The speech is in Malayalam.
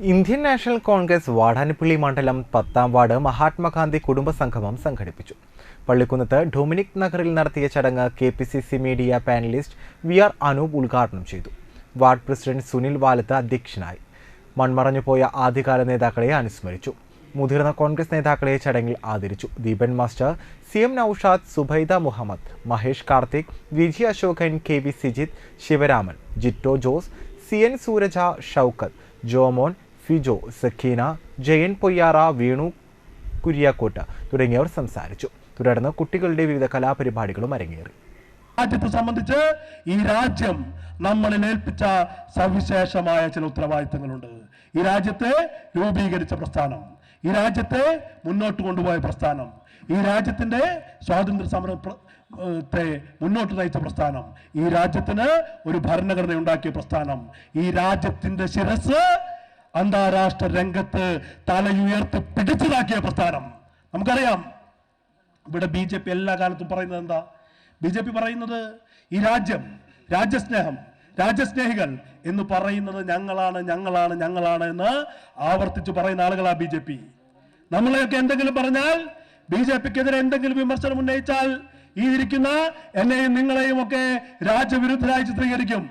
ഇന്ത്യൻ നാഷണൽ കോൺഗ്രസ് വാടാനപ്പള്ളി മണ്ഡലം പത്താം വാർഡ് മഹാത്മാഗാന്ധി കുടുംബ സംഗമം സംഘടിപ്പിച്ചു. പള്ളിക്കുന്നത്ത് ഡൊമിനിക് നഗറിൽ നടത്തിയ ചടങ്ങ് K P C C media panelist V R Anoop ഉദ്ഘാടനം ചെയ്തു. വാർഡ് പ്രസിഡന്റ് സുനിൽ വാലത്ത് അധ്യക്ഷനായി. മൺമറഞ്ഞുപോയ ആദ്യകാല നേതാക്കളെ അനുസ്മരിച്ചു. മുതിർന്ന കോൺഗ്രസ് നേതാക്കളെ ചടങ്ങിൽ ആദരിച്ചു. Deepan master C M Noushad Subaida Muhammad Mahesh Karthik Viji Ashokan K V Sijith Sivaraman Jito Jose C N Sooraja Shoukath Jomon Fijo Sakeena Jayan Poyyara Venu Kuriakkot തുടങ്ങിയവർ സംസാരിച്ചു. തുടർന്ന് കുട്ടികളുടെ വിവിധ കലാപരിപാടികളും അരങ്ങേറി. രാജ്യത്തെ സംബന്ധിച്ച് ഈ രാജ്യം നമ്മളിൽ ഏൽപ്പിച്ച സവിശേഷമായ ചില ഉത്തരവാദിത്തങ്ങളുണ്ട്. ഈ രാജ്യത്തെ രൂപീകരിച്ച പ്രസ്ഥാനം ഈ രാജ്യത്തെ മുന്നോട്ട് കൊണ്ടുപോയ പ്രസ്ഥാനം ഈ രാജ്യത്തിന്റെ സ്വാതന്ത്ര്യ സമര മുന്നോട്ട് നയിച്ച പ്രസ്ഥാനം ഈ രാജ്യത്തിന് ഒരു ഭരണഘടന ഉണ്ടാക്കിയ പ്രസ്ഥാനം ഈ രാജ്യത്തിന്റെ ശിരസ് അന്താരാഷ്ട്ര രംഗത്ത് തലയുയർത്തി പിടിച്ചതാക്കിയ പ്രസ്ഥാനം. നമുക്കറിയാം ഇവിടെ ബി ജെ പി എല്ലാ കാലത്തും പറയുന്നത് എന്താ? ബി ജെ പി പറയുന്നത് ഈ രാജ്യം രാജ്യസ്നേഹം രാജ്യസ്നേഹികൾ എന്ന് പറയുന്നത് ഞങ്ങളാണ് ഞങ്ങളാണ് ഞങ്ങളാണ് എന്ന് ആവർത്തിച്ച് പറയുന്ന ആളുകളാ ബി ജെ പി. നമ്മളെയൊക്കെ എന്തെങ്കിലും പറഞ്ഞാൽ ബി ജെ പിക്കെതിരെ എന്തെങ്കിലും വിമർശനം ഉന്നയിച്ചാൽ ഈ ഇരിക്കുന്ന എന്നെയും നിങ്ങളെയും ഒക്കെ രാജ്യവിരുദ്ധരായി ചിത്രീകരിക്കും.